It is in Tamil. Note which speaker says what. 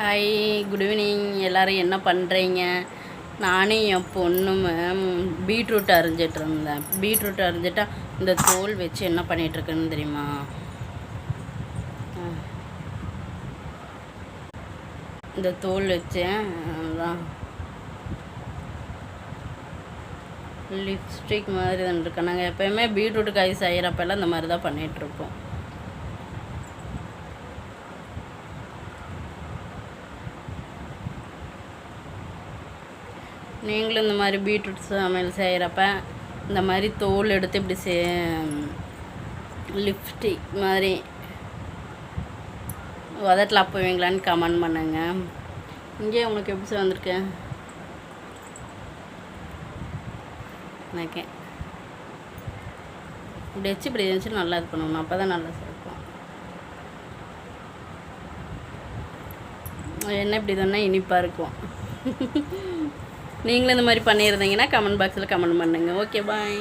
Speaker 1: ஹாய் குட் ஈவினிங் எல்லோரும் என்ன பண்ணுறீங்க நானே என் பொண்ணும் பீட்ரூட் அரிஞ்சிட்டு இருந்தேன். பீட்ரூட் அரிஞ்சிட்டா இந்த தோல் வச்சு என்ன பண்ணிகிட்ருக்குன்னு தெரியுமா? இந்த தோல் வச்சு அதான். லிப்ஸ்டிக் மாதிரி தான் இருக்கேன் நாங்கள் எப்போயுமே பீட்ரூட் காய் செய்கிறப்பெல்லாம் இந்த மாதிரி தான் பண்ணிகிட்ருப்போம் நீங்களும் இந்த மாதிரி பீட்ரூட் சமையல் செய்கிறப்ப இந்த மாதிரி தோல் எடுத்து இப்படி சே லிப்ஸ்டிக் மாதிரி உதட்டில் அப்போவீங்களான்னு கமெண்ட் பண்ணுங்க. இங்கே உங்களுக்கு எப்படி சார் வந்திருக்கு? இப்படி வச்சு இப்படி இருந்துச்சு நல்லா இது பண்ணணும். அப்போ தான் நல்லா சேர்ப்போம் என்ன இப்படி தானே இனிப்பாக இருக்கும். நீங்களும் இந்த மாதிரி பண்ணியிருந்தீங்கன்னா கமெண்ட் பாக்ஸில் கமெண்ட் பண்ணுங்கள் ஓகே பாய்